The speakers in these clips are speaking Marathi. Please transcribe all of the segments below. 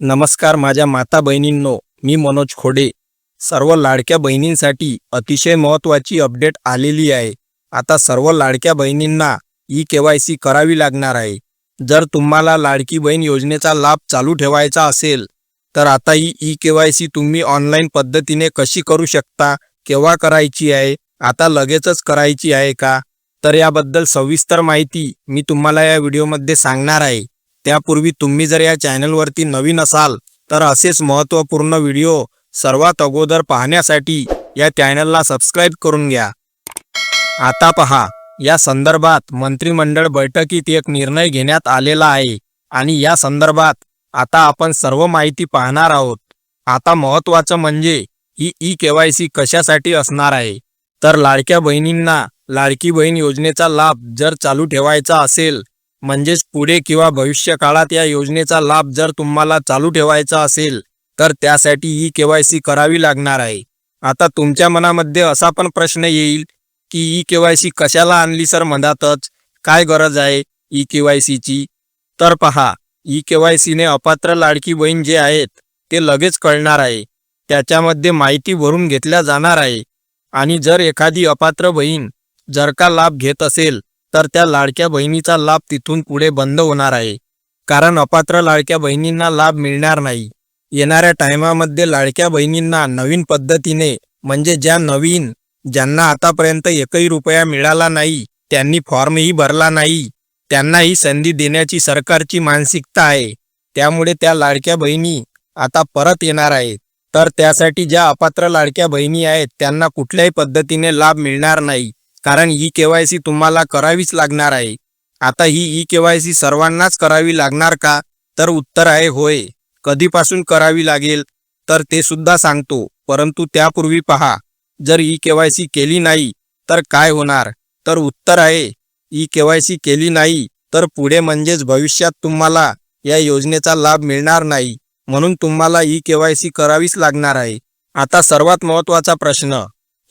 नमस्कार माझ्या माता बहिणींनो मी मनोज खोडे. सर्व लाडक्या बहिणींसाठी अतिशय महत्त्वाची अपडेट आलेली आहे. आता सर्व लाडक्या बहिणींना ई के वाय सी करावी लागणार आहे. जर तुम्हाला लाडकी बहीण योजनेचा लाभ चालू ठेवायचा असेल तर आता ही ई के वाय सी तुम्ही ऑनलाईन पद्धतीने कशी करू शकता केव्हा करायची आहे आता लगेचच करायची आहे का? तर याबद्दल सविस्तर माहिती मी तुम्हाला या व्हिडिओमध्ये सांगणार आहे. त्यापूर्वी तुम्ही जर या चॅनलवरती नवीन असाल तर असेच महत्त्वपूर्ण व्हिडिओ सर्वात अगोदर पाहण्यासाठी या चॅनलला सबस्क्राईब करून घ्या. आता पहा या संदर्भात मंत्रिमंडळ बैठकीत एक निर्णय घेण्यात आलेला आहे आणि या संदर्भात आता आपण सर्व माहिती पाहणार आहोत. आता महत्त्वाचं म्हणजे ही ई के वाय सी कशासाठी असणार आहे? तर लाडक्या बहिणींना लाडकी बहीण योजनेचा लाभ जर चालू ठेवायचा असेल म्हणजेच पुढे किंवा भविष्य काळात या योजनेचा लाभ जर तुम्हाला चालू ठेवायचा असेल तर त्यासाठी ई केवायसी करावी लागणार आहे. आता तुमच्या मनामध्ये असा पण प्रश्न येईल की ई केवायसी कशाला आणली सर मधातच? काय गरज आहे ई केवायसीची तर पहा ई केवायसीने अपात्र लाडकी बहीण जे आहेत ते लगेच कळणार आहे. त्याच्यामध्ये माहिती भरून घेतल्या जाणार आहे. आणि जर एखादी अपात्र बहीण जर का लाभ घेत असेल तर त्या लाडक्या बहिणीचा लाभ तिथून पुढे बंद होणार आहे. कारण अपात्र लाडक्या बहिणींना लाभ मिळणार नाही. येणाऱ्या टायमामध्ये लाडक्या बहिणींना नवीन पद्धतीने म्हणजे ज्या नवीन ज्यांना आतापर्यंत एकही रुपया मिळाला नाही त्यांनी फॉर्मही भरला नाही. त्यांना ही संधी देण्याची सरकारची मानसिकता आहे. त्यामुळे त्या लाडक्या बहिणी आता परत येणार आहेत. तर त्यासाठी ज्या अपात्र लाडक्या बहिणी आहेत त्यांना कुठल्याही पद्धतीने लाभ मिळणार नाही. कारण ई के वाय सी तुम्हाला करावीच लागणार आहे. आता ही ई के वाय सी सर्वांनाच करावी लागणार का? तर उत्तर आहे होय. कधीपासून करावी लागेल? तर ते सुद्धा सांगतो. परंतु त्यापूर्वी पहा. जर ई के वाय सी केली नाही तर काय होणार? तर उत्तर आहे. ई के वाय सी केली नाही तर पुढे म्हणजेच भविष्यात तुम्हाला या योजनेचा लाभ मिळणार नाही. म्हणून तुम्हाला ई के वाय सी करावीच लागणार आहे. आता सर्वात महत्त्वाचा प्रश्न.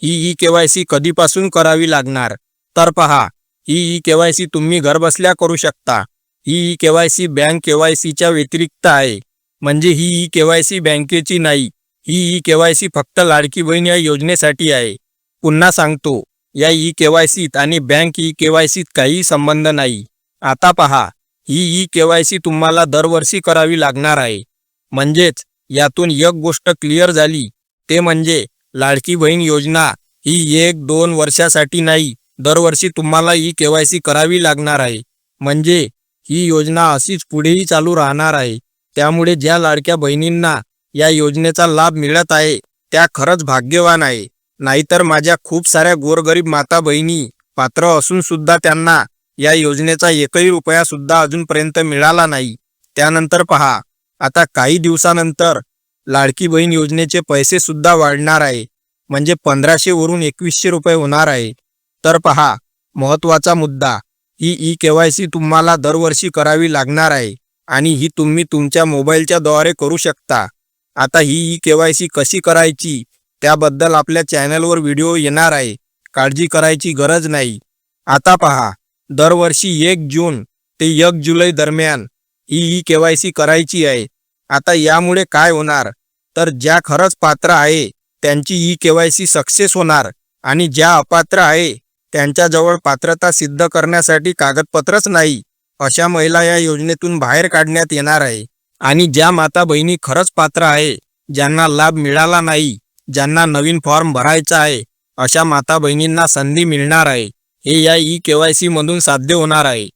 ई के वाय सी कधीपासून करावी लागणार? तर पहा ही ई के वाय सी तुम्ही घरबसल्या करू शकता. ही E K Y C bank K Y सीच्या व्यतिरिक्त आहे. म्हणजे ही ई के वाय सी बँकेची नाही ही ई के वाय सी फक्त लाडकी बहीण या योजनेसाठी आहे. पुन्हा सांगतो या ई के वाय सीत आणि बँक ई के वाय सीत काही संबंध नाही. आता पहा ही ई के वाय सी तुम्हाला दरवर्षी करावी लागणार आहे. म्हणजेच यातून एक गोष्ट क्लिअर झाली ते म्हणजे लाडकी बहीण योजना ही एक दोन वर्षासाठी नाही दरवर्षी तुम्हाला ही केवायसी करावी लागणार आहे. म्हणजे ही योजना अशीच पुढेही चालू राहणार आहे. त्यामुळे ज्या लाडक्या बहिणींना या योजनेचा लाभ मिळत आहे त्या खरंच भाग्यवान आहे. नाहीतर माझ्या खूप साऱ्या गोरगरीब माता बहिणी पात्र असून सुद्धा त्यांना या योजनेचा एकही रुपया सुद्धा अजूनपर्यंत मिळाला नाही. त्यानंतर पहा आता काही दिवसानंतर लाडकी बहीण योजनेचे पैसे सुद्धा वाढणार आहे. म्हणजे पंधराशे वरून एकवीसशे रुपये होणार आहे. तर पहा महत्त्वाचा मुद्दा ही ई के वाय सी तुम्हाला दरवर्षी करावी लागणार आहे आणि ही तुम्ही तुमच्या मोबाईलच्या द्वारे करू शकता. आता ही ई के वाय सी कशी करायची त्याबद्दल आपल्या चॅनलवर व्हिडिओ येणार आहे. काळजी करायची गरज नाही. आता पहा दरवर्षी एक जून ते एक जुलै दरम्यान ही ई के वाय सी करायची आहे. आता यामुळे काय होणार? तर ज्या खरंच पात्र आहे त्यांची E K Y C success होणार आणि ज्या अपात्र आहे त्यांच्याजवळ पात्रता सिद्ध करण्यासाठी कागदपत्रच नाही अशा महिला या योजनेतून बाहेर काढण्यात येणार आहे. आणि ज्या माता बहिणी खरंच पात्र आहे ज्यांना लाभ मिळाला नाही ज्यांना नवीन फॉर्म भरायचा आहे अशा माता बहिणींना संधी मिळणार आहे. हे या ई के वाय सी मधून साध्य होणार आहे.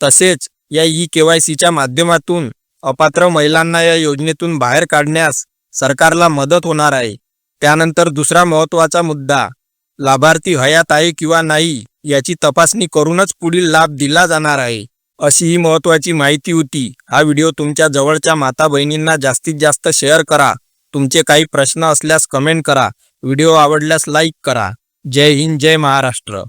तसेच या ई के वाय सीच्या माध्यमातून अपात्र महिलांना या योजनेतून बाहेर काढण्यास सरकारला मदत होणार आहे. त्यानंतर दुसरा महत्त्वाचा मुद्दा लाभार्थी हयात आहे किंवा नाही याची तपासणी करूनच पुढील लाभ दिला जाणार आहे. अशी ही महत्त्वाची माहिती होती. हा व्हिडिओ तुमच्या जवळच्या माता बहिणींना जास्तीत जास्त शेअर करा. तुमचे काही प्रश्न असल्यास कमेंट करा. व्हिडिओ आवडल्यास लाईक करा. जय हिंद जय महाराष्ट्र.